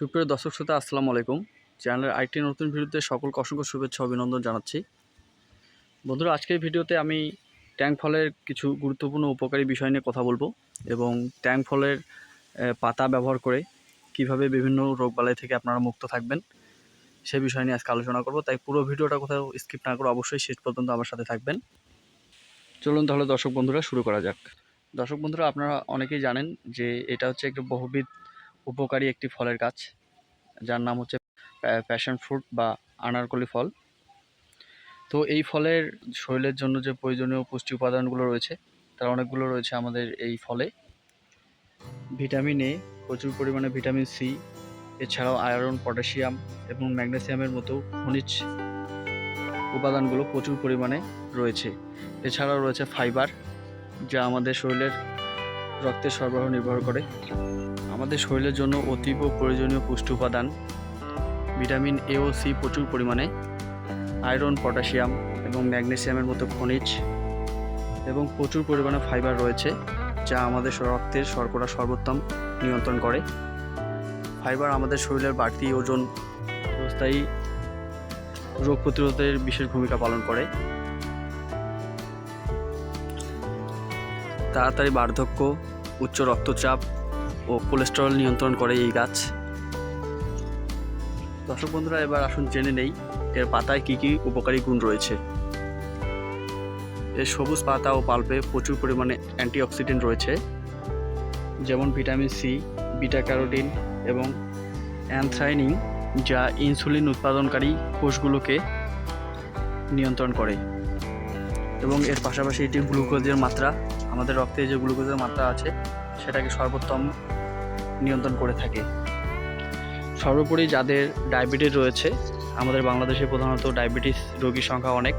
সুপ্রিয় দর্শক শ্রোতা, আসসালামু আলাইকুম। চ্যানেলের আইটি নতুন ভিডিওতে সকলকে অসংখ্য শুভেচ্ছা অভিনন্দন জানাচ্ছি। বন্ধুরা, আজকের ভিডিওতে আমি ট্যাঙ্ক ফলের কিছু গুরুত্বপূর্ণ উপকারী বিষয় নিয়ে কথা বলব এবং ট্যাঙ্ক ফলের পাতা ব্যবহার করে কীভাবে বিভিন্ন রোগবালাই থেকে আপনারা মুক্ত থাকবেন সে বিষয় নিয়ে আজকে আলোচনা করব। তাই পুরো ভিডিওটা কোথাও স্কিপ না করে অবশ্যই শেষ পর্যন্ত আমার সাথে থাকবেন। চলুন তাহলে দর্শক বন্ধুরা, শুরু করা যাক। দর্শক বন্ধুরা, আপনারা অনেকেই জানেন যে এটা হচ্ছে একটি বহুবিধ উপকারী একটি ফলের গাছ, যার নাম হচ্ছে প্যাশন ফ্রুট বা আনারকলি ফল। তো এই ফলের শরীরের জন্য যে প্রয়োজনীয় পুষ্টি উপাদানগুলো রয়েছে, তার অনেকগুলো রয়েছে আমাদের এই ফলে। ভিটামিন এ প্রচুর পরিমাণে ভিটামিন সি, এছাড়াও আয়রন, পটাশিয়াম এবং ম্যাগনেসিয়ামের মতো খনিজ উপাদানগুলো প্রচুর পরিমাণে রয়েছে। এছাড়াও রয়েছে ফাইবার, যা আমাদের শরীরের রক্তের সরবরাহ নির্ভর করে। আমাদের শরীরের জন্য অতীব প্রয়োজনীয় পুষ্টি উপাদান, ভিটামিন এ ও সি প্রচুর পরিমাণে, আয়রন, পটাশিয়াম এবং ম্যাগনেসিয়ামের মতো খনিজ এবং প্রচুর পরিমাণে ফাইবার রয়েছে, যা আমাদের রক্তের শর্করা সর্বোত্তম নিয়ন্ত্রণ করে। ফাইবার আমাদের শরীরের বাড়তি ওজন অবস্থায়ী রোগ প্রতিরোধের বিশেষ ভূমিকা পালন করে। তাড়াতাড়ি বার্ধক্য উচ্চ রক্তচাপ ও কোলেস্টেরল নিয়ন্ত্রণ করে এই গাছ। দর্শক বন্ধুরা, এবার আসুন জেনে নেই এর পাতায় কি কি উপকারী গুণ রয়েছে। এর সবুজ পাতা ও পাল্পে প্রচুর পরিমাণে অ্যান্টিঅক্সিডেন্ট রয়েছে, যেমন ভিটামিন সি বিটা ক্যারোটিন এবং অ্যানথ্রাইনিং যা ইনসুলিন উৎপাদনকারী কোষগুলোকে নিয়ন্ত্রণ করে এবং এর পাশাপাশি এটি গ্লুকোজের মাত্রা আমাদের রক্তে যে গ্লুকোজের মাত্রা আছে, সেটাকে সর্বোত্তম নিয়ন্ত্রণ করে থাকে। সর্বোপরি যাদের ডায়াবেটিস রয়েছে, আমাদের বাংলাদেশে প্রধানত ডায়াবেটিস রোগীর সংখ্যা অনেক,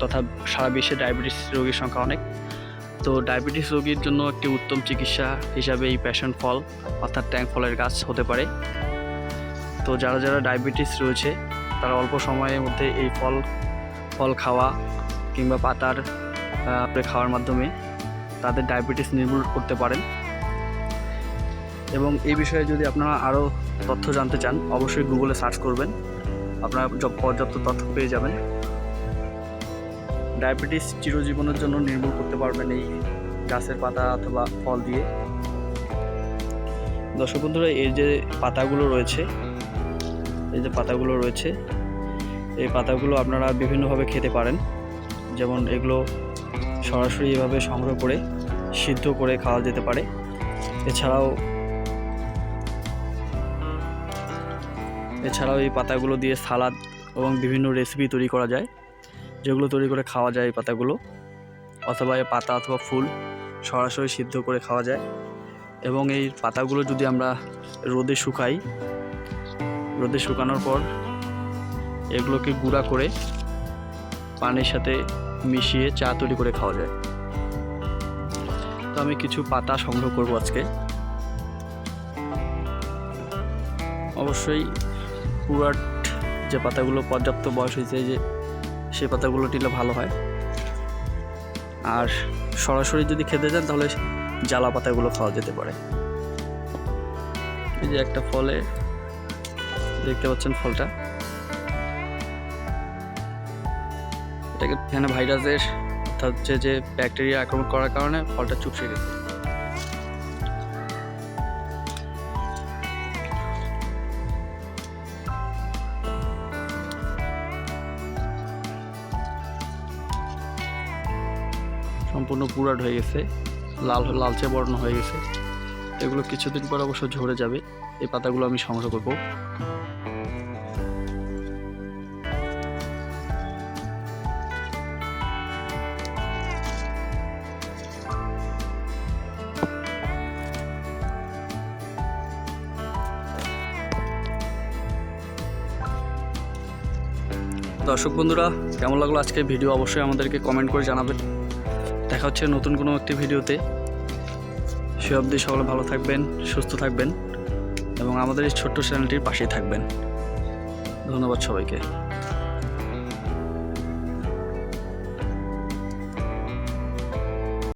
তথা সারা বিশ্বে ডায়াবেটিস রোগীর সংখ্যা অনেক। তো ডায়াবেটিস রোগীর জন্য একটি উত্তম চিকিৎসা হিসাবে এই প্যাশন ফল, অর্থাৎ ট্যাঙ্ক ফলের গাছ হতে পারে। তো যারা যারা ডায়াবেটিস রয়েছে, তারা অল্প সময়ের মধ্যে এই ফল ফল খাওয়া কিংবা পাতার খাওয়ার মাধ্যমে তাদের ডায়াবেটিস নির্মূল করতে পারেন। এবং এই বিষয়ে যদি আপনারা আরও তথ্য জানতে চান, অবশ্যই গুগলে সার্চ করবেন। আপনারা পর্যাপ্ত তথ্য পেয়ে যাবেন। ডায়াবেটিস চিরজীবনের জন্য নির্মূল করতে পারবেন এই গাছের পাতা অথবা ফল দিয়ে। দর্শক বন্ধুরা, এই যে পাতাগুলো রয়েছে, এই যে পাতাগুলো রয়েছে, এই পাতাগুলো আপনারা বিভিন্নভাবে খেতে পারেন। যেমন এগুলো সরাসরি এভাবে সংগ্রহ করে সিদ্ধ করে খাওয়া যেতে পারে। এছাড়াও এছাড়াও এই পাতাগুলো দিয়ে সালাদ এবং বিভিন্ন রেসিপি তৈরি করা যায়। যেগুলো তৈরি করে খাওয়া যায় এই পাতাগুলো। অথবা এই পাতা অথবা ফুল সরাসরি সিদ্ধ করে খাওয়া যায়। এবং এই পাতাগুলো যদি আমরা রোদে শুকাই, রোদে শুকানোর পর এগুলোকে গুঁড়া করে পানির সাথে মিশিয়ে চা তৈরি করে খাওয়া যায়। তো আমি কিছু পাতা সংগ্রহ করব আজকে। অবশ্যই পুরাট যে পাতাগুলো পর্যাপ্ত বয়স হয়েছে যে সে পাতাগুলো টিলে ভালো হয়। আর সরাসরি যদি খেতে চান, তাহলে জ্বালা পাতাগুলো খাওয়া যেতে পারে। এই যে একটা ফলে, দেখতে পাচ্ছেন ফলটা। এটাকে এখানে ভাইরাসের অর্থাৎ হচ্ছে যে ব্যাকটেরিয়া আক্রমণ করার কারণে ফলটা চুপসে গেছে। সম্পূর্ণ পুরাট হয়ে গেছে, লাল, লালচে বর্ণ হয়ে গেছে। এগুলো কিছুদিন পর অবশ্য ঝরে যাবে। এই পাতাগুলো আমি সংগ্রহ করব। দর্শক বন্ধুরা, কেমন লাগল আজকের ভিডিও? অবশ্যই আমাদেরকে কমেন্ট করে জানাবেন দেখা হচ্ছে নতুন কোনো একটি ভিডিওতে। সে অবধি সকলে ভালো থাকবেন, সুস্থ থাকবেন এবং আমাদের এই ছোট্ট চ্যানেলটির পাশেই থাকবেন। ধন্যবাদ সবাইকে।